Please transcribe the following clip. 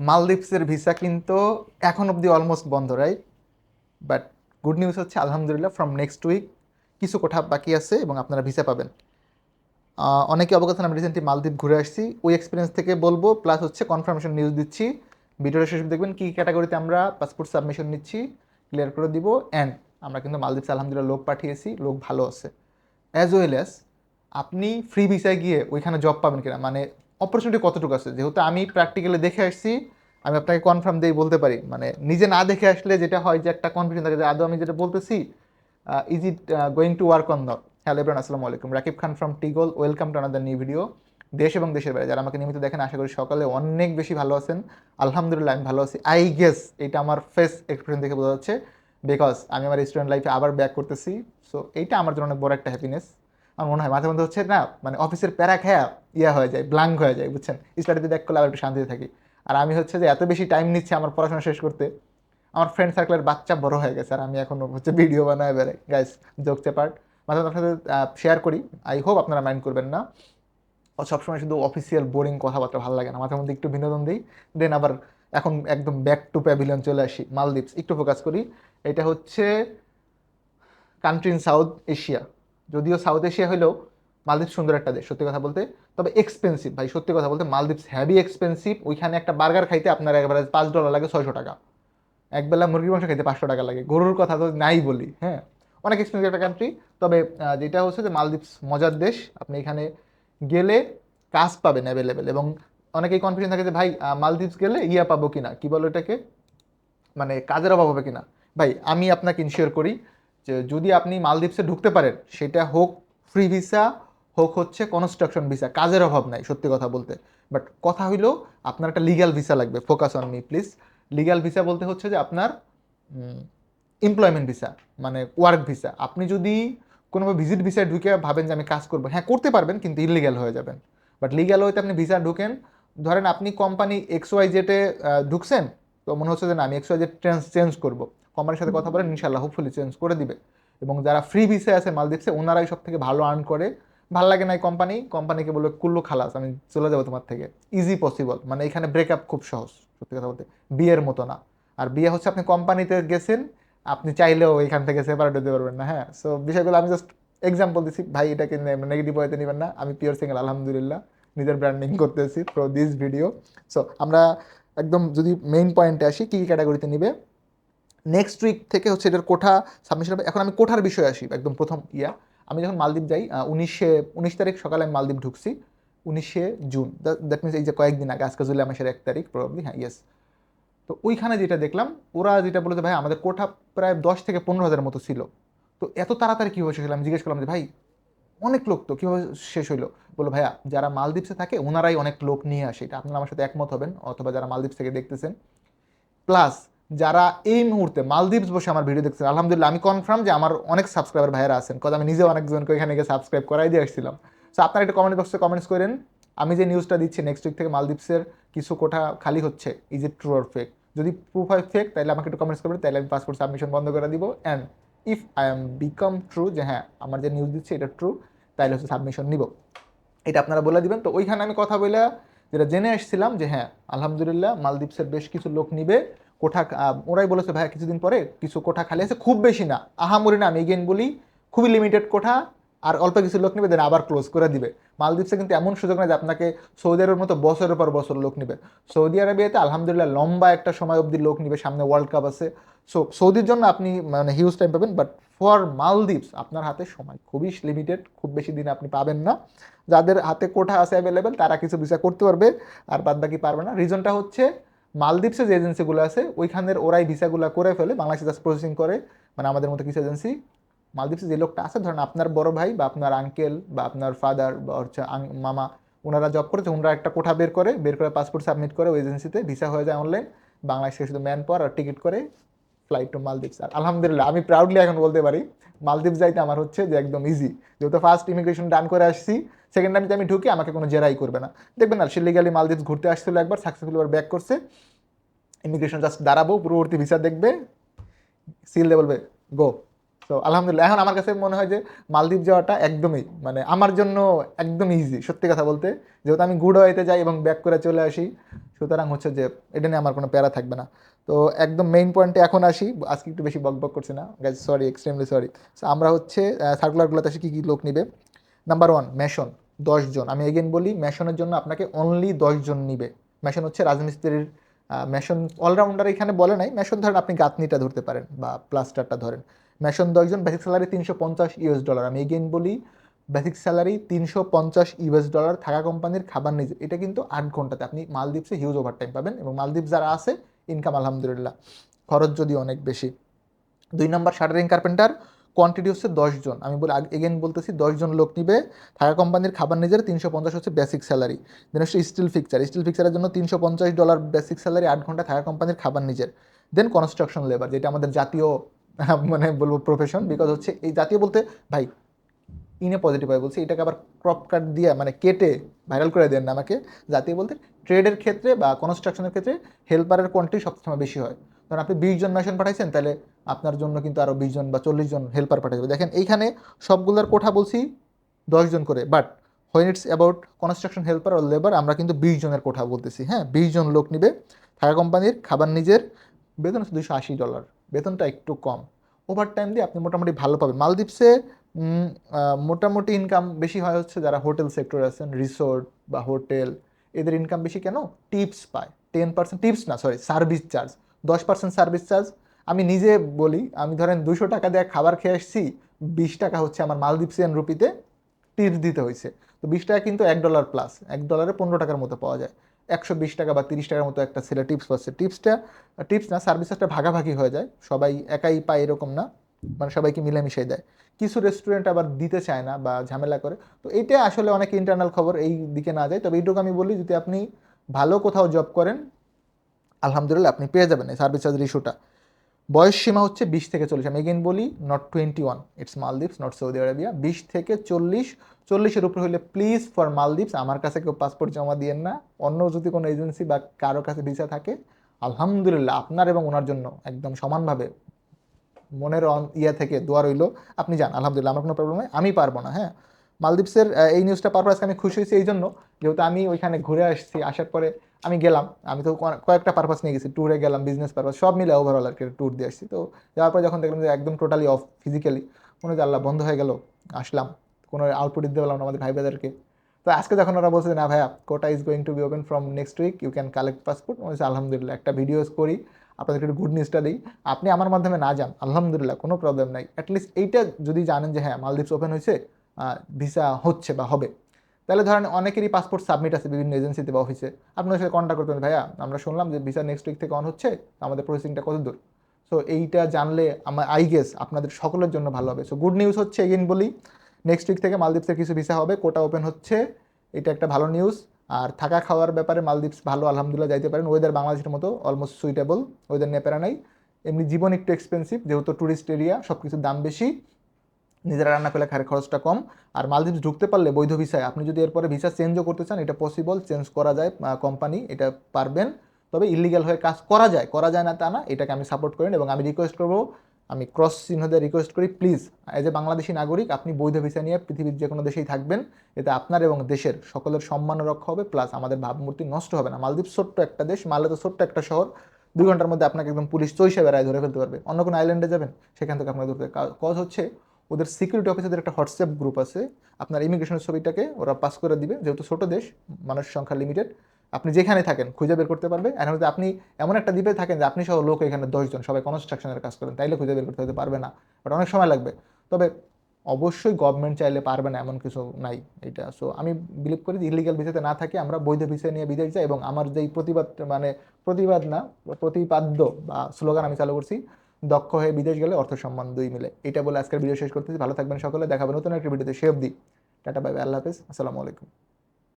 মালদ্বীপসের visa কিন্তু এখন অবধি অলমোস্ট বন্ধ রাইট বাট গুড নিউজ হচ্ছে, আলহামদুলিল্লাহ ফ্রম নেক্সট উইক কিছু কোঠা বাকি আছে এবং আপনারা ভিসা পাবেন। অনেকে অবগত আমি রিসেন্টলি মালদ্বীপ ঘুরে আসছি। ওই এক্সপিরিয়েন্স থেকে বলব প্লাস হচ্ছে কনফার্মেশন নিউজ দিচ্ছি। ভিডিওটা শেষ দেখবেন, কী ক্যাটাগরিতে আমরা পাসপোর্ট সাবমিশন নিচ্ছি ক্লিয়ার করে দিব। অ্যান্ড আমরা কিন্তু মালদ্বীপে আলহামদুলিল্লাহ লোক পাঠিয়েছি, লোক ভালো আছে। অ্যাজ ওয়েল অ্যাজ আপনি ফ্রি ভিসায় গিয়ে ওইখানে জব পাবেন কিনা? মানে অপরচুনিটি কতটুকু আছে? যেহেতু আমি প্র্যাকটিক্যালি দেখে আসছি, আমি আপনাকে কনফার্ম দিয়ে বলতে পারি। মানে নিজে না দেখে আসলে যেটা হয় যে একটা কনফিউশন থাকে যে আদৌ আমি যেটা বলতেছি is it going to work on the hello everyone আসসালামু আলাইকুম। Rakib Khan from টিগল welcome to another new video দেশ এবং দেশের বাইরে, যারা আমাকে নিয়মিত দেখেন, আশা করি সকালে অনেক বেশি ভালো আছেন। আলহামদুলিল্লাহ, আমি ভালো আছি। আই গেস এটা আমার ফেস এক্সপ্রেশন দেখে বোঝা যাচ্ছে বিকজ আমি আমার স্টুডেন্ট লাইফে আবার ব্যাক করতেছি। সো এইটা আমার জন্য অনেক বড় একটা হ্যাপিনেস আমার মনে হয় মাঝে মধ্যে হচ্ছে না মানে অফিসের প্যারা খেয়া ইয়া হয়ে যায় ব্লাঙ্ক হয়ে যায়, বুঝছেন? স্টাডিতে ব্যাক করলে আবার একটু শান্তিতে থাকি। আর আমি হচ্ছে যে এত বেশি টাইম নিচ্ছে আমার পড়াশোনা শেষ করতে, আমার ফ্রেন্ড সার্কেলের বাচ্চা বড় হয়ে গেছে আর আমি এখন হচ্ছে ভিডিও বানায় বেড়াই। গাইস জোকতে পার্ট মাঝে মাঝে আপনাদের শেয়ার করি। আই হোপ আপনারা মাইন্ড করবেন না। সবসময় শুধু অফিসিয়াল বোরিং কথাবার্তা ভালো লাগে না। মাঝে মধ্যে একটু বিনোদন দিই দেন আবার এখন একদম ব্যাক টু প্যাভিলিয়ন চলে আসি, মালদ্বীপস। একটু ফোকাস করি। এটা হচ্ছে কান্ট্রি ইন সাউথ এশিয়া যদিও সাউথ এশিয়া হলেও মালদ্বীপ সুন্দর একটা দেশ, সত্যি কথা বলতে। তবে এক্সপেন্সিভ ভাই, সত্যি কথা বলতে মালদ্বীপস হ্যাভি এক্সপেন্সিভ ওইখানে একটা বার্গার খাইতে আপনার একবারে পাঁচ ডলার লাগে ছয়শো টাকা। একবেলা মুরগির মাংস খাইতে পাঁচশো টাকা লাগে, গরুর কথা তো নাই বলি হ্যাঁ। অনেক এক্সপেন্সিভ একটা কান্ট্রি তবে যেটা হচ্ছে যে মালদ্বীপস মজার দেশ, আপনি এখানে গেলে কাজ পাবেন অ্যাভেলেবেল এবং অনেকেই কনফিউশন থাকে যে, ভাই মালদ্বীপস গেলে ইয়া পাবো কিনা? কি বলো এটাকে মানে কাজের অভাব হবে কিনা? ভাই, আমি আপনাকে ইনশিওর করি যদি আপনি মালদ্বীপসে ঢুকতে পারেন, সেটা হোক ফ্রি ভিসা হোক হচ্ছে কনস্ট্রাকশন ভিসা কাজের অভাব নাই, সত্যি কথা বলতে। বাট কথা হইল, আপনার একটা লিগ্যাল ভিসা লাগবে focus on me please legal visa বলতে হচ্ছে যে আপনার এমপ্লয়মেন্ট ভিসা মানে ওয়ার্ক ভিসা আপনি যদি কোনোভাবে ভিজিট ভিসায় ঢুকে ভাবেন যে আমি কাজ করব হ্যাঁ করতে পারবেন, কিন্তু ইলিগ্যাল হয়ে যাবেন। বাট লিগ্যাল হইতে আপনি ভিসা ঢুকেন, ধরেন আপনি কোম্পানি এক্স ওয়াই জেটে ঢুকছেন, তো মনে হচ্ছে যে না, আমি এক্স ওয়াই জেট চেঞ্জ করব। কোম্পানির সাথে কথা বলেন ইনশাল্লাহ হোপফুলি চেঞ্জ করে দিবে। এবং যারা ফ্রি ভিসে আছে মালদ্বীপসে ওনারাই সব থেকে ভালো আর্ন করে। ভালো লাগে না এই কোম্পানি কোম্পানিকে বলে কুল্লু খালাস আমি চলে যাব তোমার থেকে। ইজি পসিবল মানে এখানে ব্রেকআপ খুব সহজ সত্যি কথা বলতে। বিয়ের মতো না। আর বিয়ে হচ্ছে আপনি কোম্পানিতে গেছেন আপনি চাইলেও এখান থেকে সেপারেট হতে পারবেন না হ্যাঁ? সো বিষয়গুলো আমি জাস্ট এক্সাম্পল দিচ্ছি ভাই এটাকে নেগেটিভ ওয়েতে নেবেন না। আমি পিওর সিঙ্গেল আলহামদুলিল্লাহ। নিজের ব্র্যান্ডিং করতেছি ফ্রো দিস ভিডিও সো আমরা একদম যদি মেইন পয়েন্টে আসি কী কী ক্যাটাগরিতে নিবে? নেক্সট উইক থেকে হচ্ছে এটার কোঠা সাবমিশন হবে। এখন আমি কোঠার বিষয়ে আসি, একদম প্রথম ইয়া। আমি যখন মালদ্বীপ যাই উনিশে, উনিশ তারিখ সকালে আমি মালদ্বীপ ঢুকছি, উনিশে জুন। দ্যাট মিনস এই যে কয়েকদিন আগে, আজকে জুলাই মাসের এক তারিখ প্রবাবলি হ্যাঁ ইয়েস তো ওইখানে যেটা দেখলাম, ওরা যেটা বলেছে, ভাই, আমাদের কোঠা প্রায় দশ থেকে পনেরো হাজারের মতো ছিল। তো এত তাড়াতাড়ি কীভাবে শেষ হলো? আমি জিজ্ঞেস করলাম যে, ভাই, অনেক লোক তো, কীভাবে শেষ হইল বলো ভাইয়া, যারা মালদ্বীপসে থাকে, ওনারাই অনেক লোক নিয়ে আসে। এটা আপনারা আমার সাথে একমত হবেন, অথবা যারা মালদ্বীপ থেকে দেখতেছেন। প্লাস যারা এই মুহূর্তে মালদ্বীপস বসে আমার ভিডিও দেখছেন আলহামদুলিল্লাহ আমি কনফার্ম যে আমার অনেক সাবস্ক্রাইবার ভাইয়েরা আছেন। কারণ আমি নিজেও অনেকজনকে এখানে গিয়ে সাবস্ক্রাইব করাই দিয়ে আসছিলাম। সো আপনারা একটা কমেন্ট বক্সে কমেন্টস করেন। আমি যে নিউজটা দিচ্ছি নেক্সট উইক থেকে মালদ্বীপসের কিছু কোঠা খালি হচ্ছে। Is it true or fake যদি প্রুফ হয় ফেক তাহলে আমাকে একটু কমেন্টস করবেন তাহলে আমি পাসপোর্ট সাবমিশন বন্ধ করে দিব। And if I am become true যে হ্যাঁ আমার যে নিউজ দিচ্ছে এটা ট্রু তাহলে হচ্ছে সাবমিশন নিব। এটা আপনারা বলে দিবেন। তো ওইখানে আমি কথা বলে যেটা জেনে আসছিলাম যে হ্যাঁ আলহামদুলিল্লাহ মালদ্বীপসের বেশ কিছু লোক নিবে। কোঠা ওরাই বলেছে ভাই কিছুদিন পরে কিছু কোঠা খালি আছে। খুব বেশি না। আহামরি না, আমি এগেন বলি, খুবই লিমিটেড কোঠা, আর অল্প কিছু লোক নেবে দেন আবার ক্লোজ করে দিবে। মালদ্বীপসে কিন্তু এমন সুযোগ না যে আপনাকে সৌদি আরবের মতো বছরের পর বছর লোক নেবে। সৌদি আরবিয়াতে আলহামদুলিল্লাহ লম্বা একটা সময় অবধি লোক নিবে, সামনে ওয়ার্ল্ড কাপ আছে। সো সৌদির জন্য আপনি মানে হিউজ টাইম পাবেন বাট ফর মালদ্বীপস, আপনার হাতে সময় খুবই লিমিটেড খুব বেশি দিন আপনি পাবেন না। যাদের হাতে কোঠা আছে অ্যাভেলেবেল তারা কিছু ভিসা করতে পারবে, আর বাদ বাকি পারবে না। রিজনটা হচ্ছে মালদ্বীপসে যে এজেন্সিগুলো আছে, ওইখানের ওরাই ভিসাগুলো করে ফেলে, বাংলাদেশে জাস্ট প্রসেসিং করে। মানে আমাদের মতো কিছু এজেন্সি মালদ্বীপসে যে লোকটা আছে, ধরেন আপনার বড় ভাই বা আপনার আঙ্কেল বা আপনার ফাদার বা হচ্ছে মামা ওনারা জব করেছে ওনারা একটা কোঠা বের করে বের করে পাসপোর্ট সাবমিট করে ওই এজেন্সিতে ভিসা হয়ে যায় অনলাইন বাংলাদেশে শুধু ম্যান পাওয়ার আর টিকিট করে ফ্লাইট টু মালদ্বীপস আর আলহামদুলিল্লাহ, আমি প্রাউডলি এখন বলতে পারি মালদ্বীপ যাইতে আমার হচ্ছে যে একদম ইজি যেহেতু ফার্স্ট ইমিগ্রেশন ডান করে আসছি সেকেন্ড টাইম আমি ঢুকি, আমাকে কোনো জেরাই করবে না। দেখবেন না সিলিগালি মালদ্বীপ ঘুরতে আসছিল একবার সাকসেসফুল এবার ব্যাক করছে। ইমিগ্রেশন জাস্ট দাঁড়াবো, পূর্ববর্তী ভিসা দেখবে সিল দিয়ে বলবে গো তো আলহামদুলিল্লাহ। এখন আমার কাছে মনে হয় যে মালদ্বীপ যাওয়াটা একদমই মানে আমার জন্য একদম ইজি সত্যি কথা বলতে। যেহেতু আমি গুড ওয়েতে যাই এবং ব্যাক করে চলে আসি, সুতরাং হচ্ছে যে এটা নিয়ে আমার কোনো প্যারা থাকবে না। তো একদম মেইন পয়েন্টে এখন আসি, আজকে একটু বেশি বক বক করছি না। গাইজ সরি এক্সট্রিমলি সরি আমরা হচ্ছে সার্কুলারগুলোতে আসি, কী কী লোক নিবে? নাম্বার ওয়ান মেশন দশজন আমি এগেন বলি, মেশনের জন্য আপনাকে অনলি দশজন নিবে। মেশন হচ্ছে রাজমিস্ত্রির মেশন অলরাউন্ডার এখানে বলে নাই। মেশন ধরেন আপনি গাঁথনিটা ধরতে পারেন বা প্লাস্টারটা ধরেন। মেশন দশজন বেসিক স্যালারি তিনশো পঞ্চাশ ইউএস ডলার আমি এগেন বলি বেসিক স্যালারি তিনশো পঞ্চাশ ইউএস ডলার থাকা কোম্পানির খাবার নিজে। এটা কিন্তু আট ঘন্টাতে। আপনি মালদ্বীপসে হিউজ ওভারটাইম পাবেন এবং মালদ্বীপ যারা আছে ইনকাম আলহামদুলিল্লাহ। খরচ যদি অনেক বেশি। দুই নম্বর শাটারিং কার্পেন্টার কোয়ান্টিটি হচ্ছে দশজন আমি বলি এগেন বলতেছি দশজন লোক নিবে, থাকা কোম্পানির খাবার নিজের, তিনশো পঞ্চাশ হচ্ছে বেসিক স্যালারি দেন হচ্ছে স্টিল ফিকচার স্টিল ফিকচারের জন্য তিনশো পঞ্চাশ ডলার বেসিক স্যালারি আট ঘণ্টা থাকা কোম্পানির খাবার নিজের। দেন কনস্ট্রাকশন লেবার যেটা আমাদের জাতীয় মানে বলব প্রফেশন বিকজ হচ্ছে এই জাতীয় বলতে, ভাই ইনে পজিটিভ হয় বলছি, এটাকে আবার ক্রপ কাট দিয়ে মানে কেটে ভাইরাল করে দেন না আমাকে। জাতীয় বলতে ট্রেডের ক্ষেত্রে বা কনস্ট্রাকশনের ক্ষেত্রে হেল্পারের কোয়ান্টিটি সবসময় বেশি হয়। কারণ আপনি বিশ জন মেশিন পাঠাইছেন, তাহলে আপনার জন্য কিন্তু আরও বিশ জন বা চল্লিশ জন হেল্পার পাঠাই দেবে। দেখেন, এইখানে সবগুলোর কোঠা বলছি জন করে but when it's about construction helper O labour আমরা কিন্তু বিশ জনের কোঠা বলতেছি হ্যাঁ? বিশ জন লোক নিবে, থাকা কোম্পানির খাবার নিজের, বেতন হচ্ছে দুশো আশি ডলার বেতনটা একটু কম। ওভার টাইম দিয়ে আপনি মোটামুটি ভালো পাবেন। মালদ্বীপসে মোটামুটি ইনকাম বেশি হয় হচ্ছে যারা হোটেল সেক্টর আছেন রিসোর্ট বা হোটেল এদের ইনকাম বেশি কেন? টিপস পায়। টেন পার্সেন্ট টিপস না সরি সার্ভিস চার্জ দশ পার্সেন্ট সার্ভিস চার্জ আমি নিজে বলি, আমি ধরেন দুশো টাকা দিয়ে খাবার খেয়ে আসছি, বিশ টাকা হচ্ছে আমার মালদ্বীপসিয়ান রুপিতে টিপস দিতে হয়েছে। তো বিশ টাকা কিন্তু এক ডলার প্লাস এক ডলারে পনেরো টাকার মতো পাওয়া যায়। একশো বিশ টাকা বা তিরিশ টাকার মতো একটা ছেলে টিপস পাচ্ছে। টিপসটা টিপস না সার্ভিসেসটা ভাগাভাগি হয়ে যায়। সবাই একাই পায় এরকম না মানে সবাইকে মিলেমিশে দেয়। কিছু রেস্টুরেন্ট আবার দিতে চায় না বা ঝামেলা করে। তো এটা আসলে অনেক ইন্টারনাল খবর, এই দিকে না যায়। তবে এইটুকু আমি বলি, যদি আপনি ভালো কোথাও জব করেন আলহামদুলিল্লাহ আপনি পেয়ে যাবেন এই সার্ভিস চার্জের ইস্যুটা বয়স সীমা হচ্ছে বিশ থেকে চল্লিশ। আমি এগেন বলি not twenty one it's Maldives not Saudi Arabia বিশ থেকে চল্লিশ, চল্লিশের উপরে হলে প্লিজ ফর মালদ্বীপস আমার কাছে কেউ পাসপোর্ট জমা দিয়েন না। অন্য যদি কোনো এজেন্সি বা কারও কাছে ভিসা থাকে, আলহামদুলিল্লাহ আপনার এবং ওনার জন্য একদম সমানভাবে মনের ইয়ে থেকে দোয়া রইল। আপনি যান, আলহামদুলিল্লাহ, আমার কোনো প্রবলেম নেই, আমি পারব না হ্যাঁ। মালদ্বীপসের এই নিউজটা পাওয়ার আজকে আমি খুশি হয়েছি এই জন্য যেহেতু আমি ওইখানে ঘুরে আসছি, আসার পরে আমি গেলাম। আমি তো কয়েকটা পারপাস নিয়ে গেছি ট্যুরে গেলাম বিজনেস পারপাস সব মিলে ওভারঅল আর কি ট্যুর দিয়ে আসছি। তো যাওয়ার পরে যখন দেখলাম যে একদম টোটালি অফ ফিজিক্যালি মনে হচ্ছে বন্ধ হয়ে গেল, আসলাম। কোনো আউটপুট দিতে পারলাম না আমাদের ভাই ব্রাদারকে তো আজকে যখন ওরা বলছে না ভাইয়া quota is going to be open from next week you can collect passport মনে হচ্ছে আলহামদুলিল্লাহ, একটা ভিডিওস করি, আপনাদেরকে একটু গুড নিউজটা দিই। আপনি আমার মাধ্যমে না যান, আলহামদুলিল্লাহ, কোনো প্রবলেম নাই। অ্যাটলিস্ট এইটা যদি জানেন যে হ্যাঁ মালদ্বীপস ওপেন হয়েছে ভিসা হচ্ছে বা হবে। তাহলে ধরেন অনেকেরই পাসপোর্ট সাবমিট আছে বিভিন্ন এজেন্সিতে বা অফিসে আপনার সাথে কন্ট্যাক্ট করতেন ভাইয়া, আমরা শুনলাম যে ভিসা নেক্সট উইক থেকে অন হচ্ছে আমাদের প্রসেসিংটা কত দূর? সো এইটা জানলে আমার আই গেস আপনাদের সকলের জন্য ভালো হবে। সো গুড নিউজ হচ্ছে এগেন বলি নেক্সট উইক থেকে মালদ্বীপসের কিছু ভিসা হবে কোটা ওপেন হচ্ছে, এটা একটা ভালো নিউজ আর থাকা খাওয়ার ব্যাপারে মালদ্বীপস ভালো, আলহামদুলিল্লাহ যাইতে পারেন। ওয়েদার বাংলাদেশের মতো অলমোস্ট সুইটেবল ওয়েদার নিয়ে প্যারা নাই। এমনি জীবন একটু এক্সপেন্সিভ যেহেতু ট্যুরিস্ট এরিয়া সব কিছুর দাম বেশি। নিজেরা রান্না করলে খারের খরচটা কম। আর মালদ্বীপ ঢুকতে পারলে বৈধ ভিসায়, আপনি যদি এরপরে ভিসা চেঞ্জও করতে চান, এটা পসিবল চেঞ্জ করা যায় কোম্পানি এটা পারবেন। তবে ইলিগাল হয়ে কাজ করা যায় করা যায় না তা না, এটাকে আমি সাপোর্ট করেন এবং আমি রিকোয়েস্ট করব, আমি ক্রস চিহ্ন দিয়ে রিকোয়েস্ট করি প্লিজ এজ এ বাংলাদেশি নাগরিক, আপনি বৈধ ভিসা নিয়ে পৃথিবীর যে কোনো দেশেই থাকবেন, এতে আপনার এবং দেশের সকলের সম্মান রক্ষা হবে প্লাস আমাদের ভাবমূর্তি নষ্ট হবে না। মালদ্বীপ ছোট্ট একটা দেশ মালে তো ছোট্ট একটা শহর, দুই ঘণ্টার মধ্যে আপনাকে একদম পুলিশ চৈশে বেড়ায় ধরে ফেলতে পারবে। অন্য কোনো আইল্যান্ডে যাবেন, সেখান থেকে আপনাকে ধরতে কজ হচ্ছে। ওদের সিকিউরিটি অফিসারদের একটা হোয়াটসঅ্যাপ গ্রুপ আছে। আপনার ইমিগ্রেশনের ছবিটাকে ওরা পাস করে দিবে। যেহেতু ছোটো দেশ, মানুষ সংখ্যা লিমিটেড আপনি যেখানে থাকেন খুঁজে বের করতে পারবে। এখন আপনি এমন একটা দ্বীপে থাকেন যে আপনি সহ লোক এখানে দশজন, সবাই কনস্ট্রাকশনের কাজ করেন, তাইলে খুঁজে বের করতে হতে পারবে না। বাট অনেক সময় লাগবে। তবে অবশ্যই গভর্নমেন্ট চাইলে পারবে না, এমন কিছু নাই এটা। সো আমি বিলিভ করি যে ইলিগাল ভিসাতে না থাকে, আমরা বৈধ ভিসা নিয়ে বিদেশ যাই এবং আমার যেই প্রতিবাদ মানে প্রতিবাদ না, প্রতিপাদ্য বা স্লোগান আমি চালু করছি দক্ষ হয়ে বিদেশ গেলে অর্থ সম্মান দুই মিলে। এটা বলে আজকের ভিডিও শেষ করতেছি। ভালো থাকবেন সকলে। দেখাবেন নতুন একটা ভিডিওতে। সে অবধি টাটা বাই আল্লাহ হাফিজ। আসসালামু আলাইকুম।